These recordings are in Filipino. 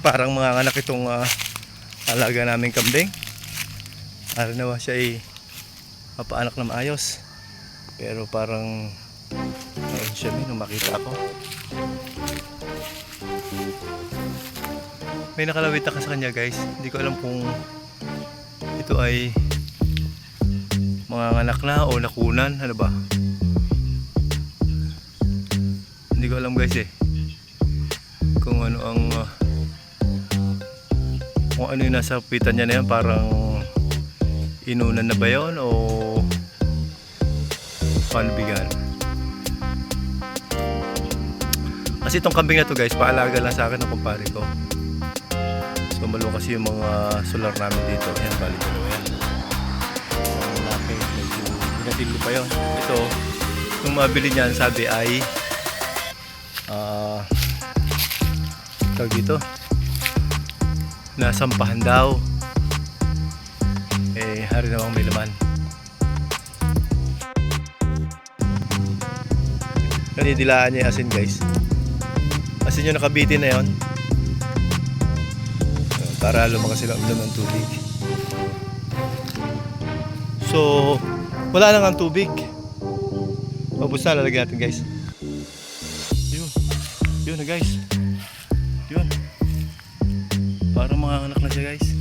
Parang mga anak itong ah, alaga naming kambing. Para naman siya ay mapaanak na maayos. Pero parang ayun siya may makita ko. May nakalawit ka sa kanya guys. Hindi ko alam kung ito ay mga anak na o nakunan. Ano ba? Hindi ko alam guys eh. Kung ano ang ah, kung ano yung nasa pitan niya na yan, parang inunan na ba yun o paano bigan? Kasi itong kambing na to guys, paalaga lang sa akin ng kumpare ko. So malo kasi yung mga solar namin dito. Ayan, bali dalawa yan. Ang laki, medyo hinatilo pa yun. Ito, nung mabili niyan, sabi ay ah tawag dito nasampahan daw. Eh hari namang may laman? Kanidilaan niya asin guys. Asin yung nakabitin na yon para lumakas sila ulan ng tubig. So wala lang ang tubig. Ubus na lalagyan natin guys. Yun. Yun na guys mga anak na siya guys.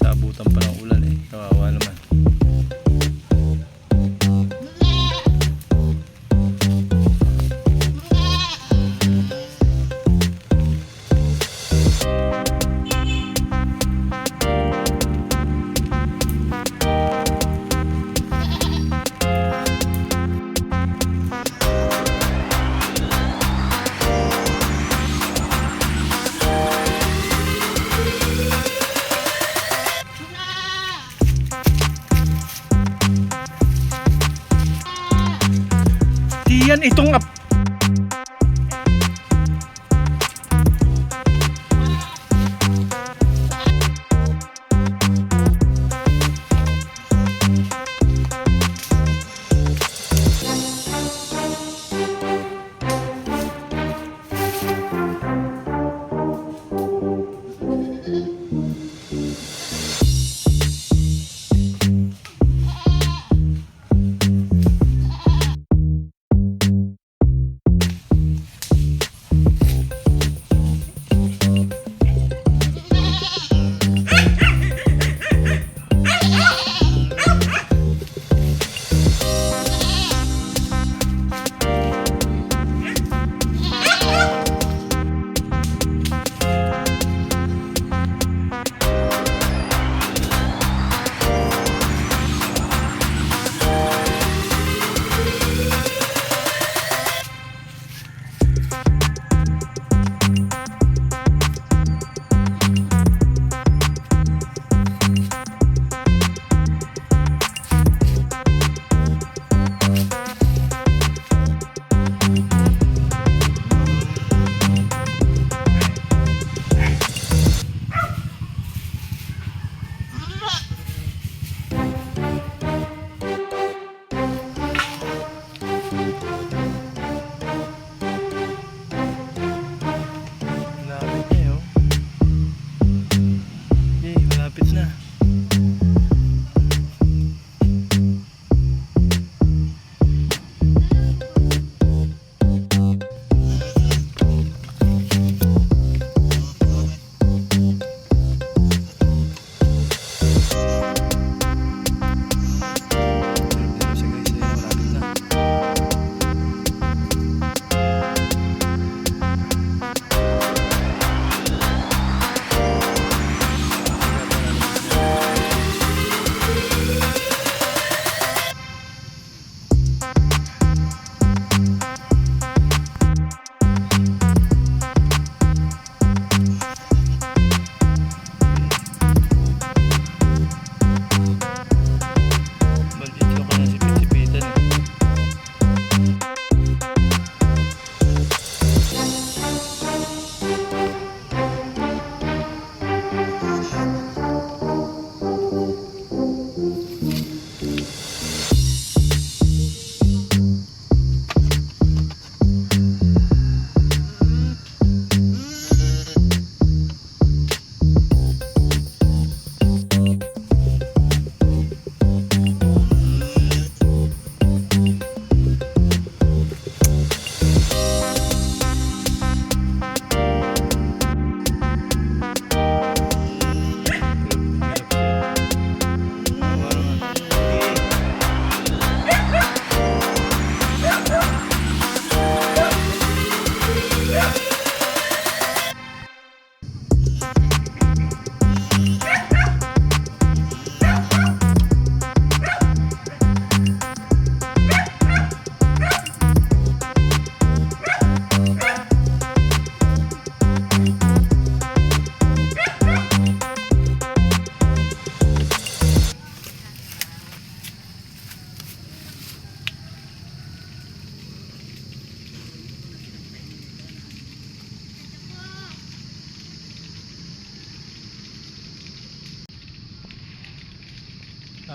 sa abutan pa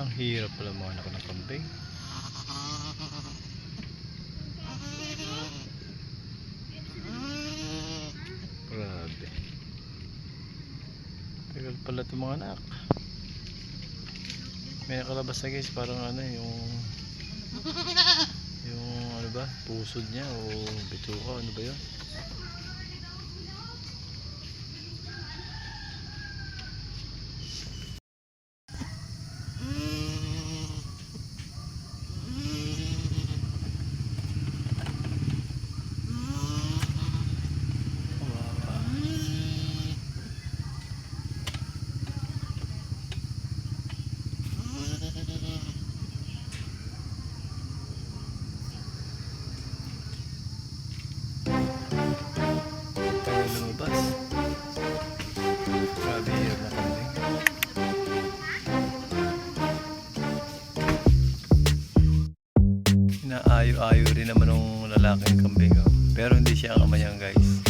Ang hirap pala mga anak ng kambing. Grabe. Tagal pala itong mga anak. May nakalabas na guys, parang ano yung yung ano ba, pusod niya o bituka, ano ba yun? Inaayo-ayo rin naman ng lalaking kambing. Oh. Pero hindi siya ang ama niyan guys.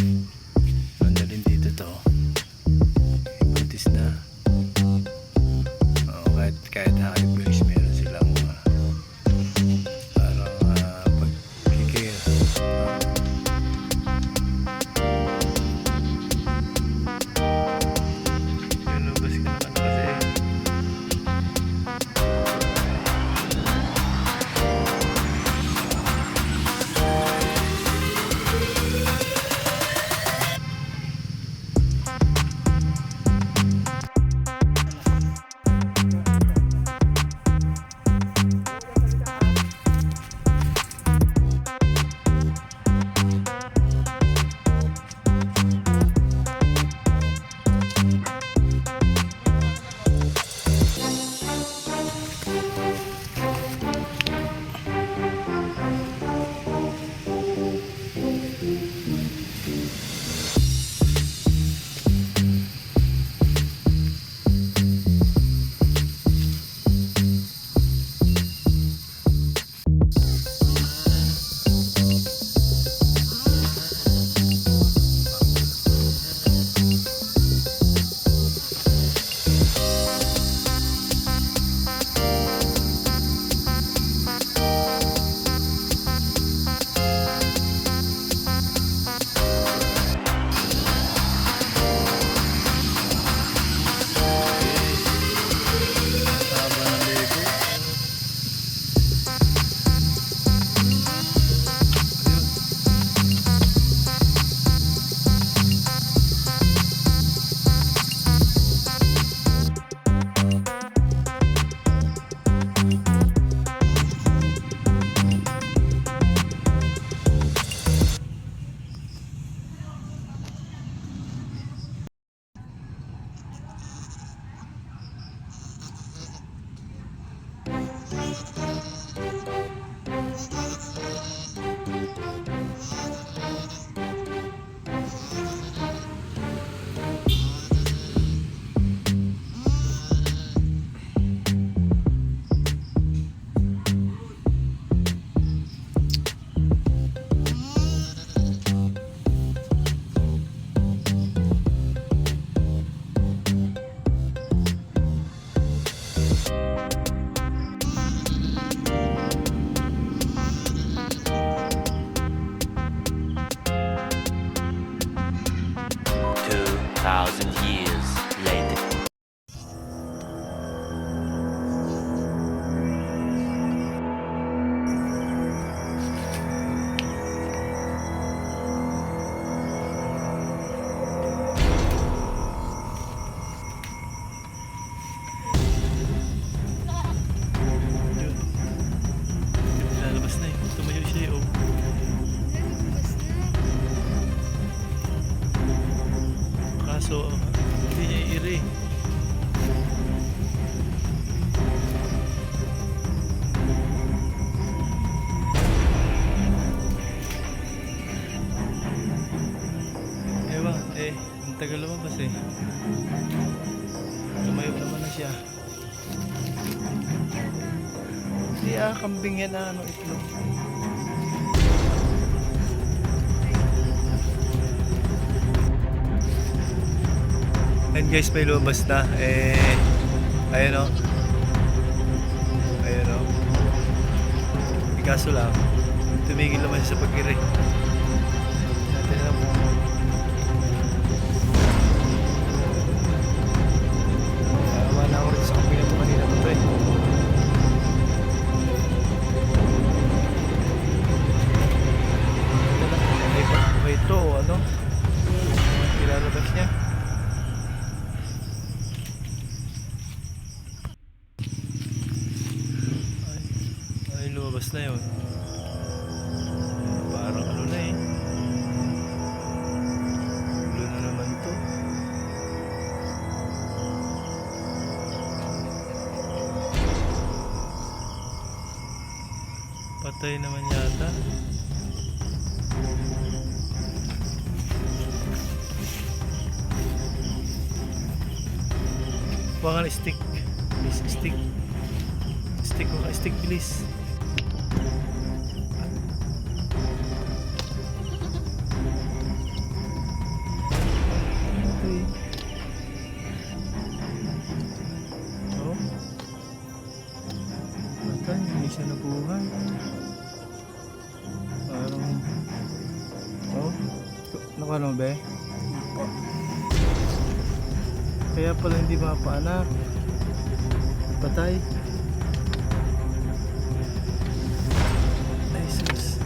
Eh. Tumayo naman na siya. Hindi ah, kambing yan na ano itlog. And guys, may lumabas na. Eh, ayun o. Ayun o. Eh, Kaso lang, tumigil naman siya sa pag-iri. Patay naman yata. Kuha ka ng stick. Bilis, stick. Stick ko ka, stick bilis. Hindi mapaanak. Patay. Ay, sus.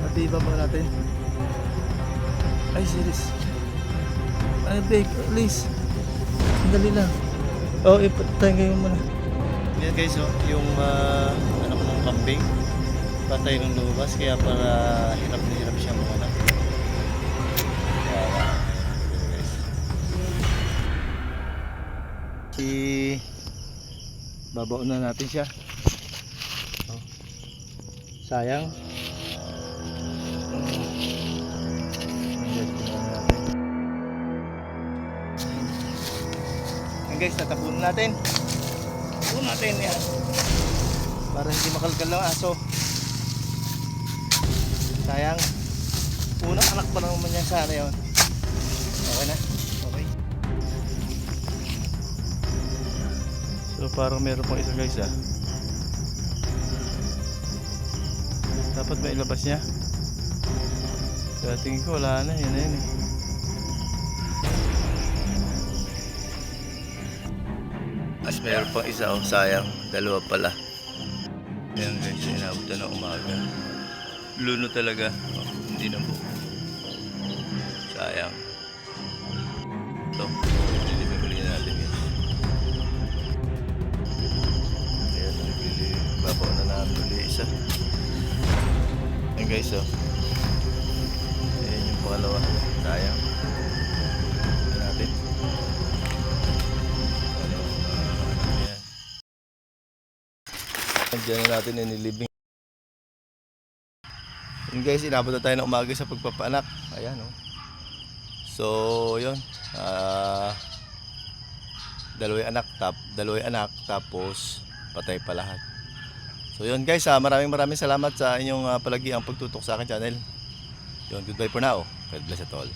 Pati iba ba natin? Ay, serious. Ay, babe, please. Sandali lang. Oh, ipatay kayo muna. Yan guys, oh, yung uh, anak ng kambing, patay ng lubas, kaya para hirap na Si babaon na natin siya. Oh. Sayang. Yan guys, tatapunan natin. Tapunan natin yan. Para hindi makalkal ng aso. Sayang. Unang anak pa naman yan sana yun. Okay na? So parang meron pang isa guys ah. Dapat may ilabas niya. Kaya tingin ko wala na, yun na yun eh. As meron pang isa oh, sayang. Dalawa pala. Ayan guys, inabot na umaga. Luno talaga. Oh, hindi na buo. Guys oh. Ayan yung pangalawa. Sayang. Ayan natin. Ano, ah, ano yan. Diyan na natin inilibing. Yun guys, inabot na tayo ng umaga sa pagpapaanak. Ayan oh. So, yun. Ah, dalawang anak, tap, dalawang anak, tapos patay pa lahat. So yun guys, ah, maraming maraming salamat sa inyong uh, palagi ang pagtutok sa akin channel. Yun, goodbye for now. God bless it all.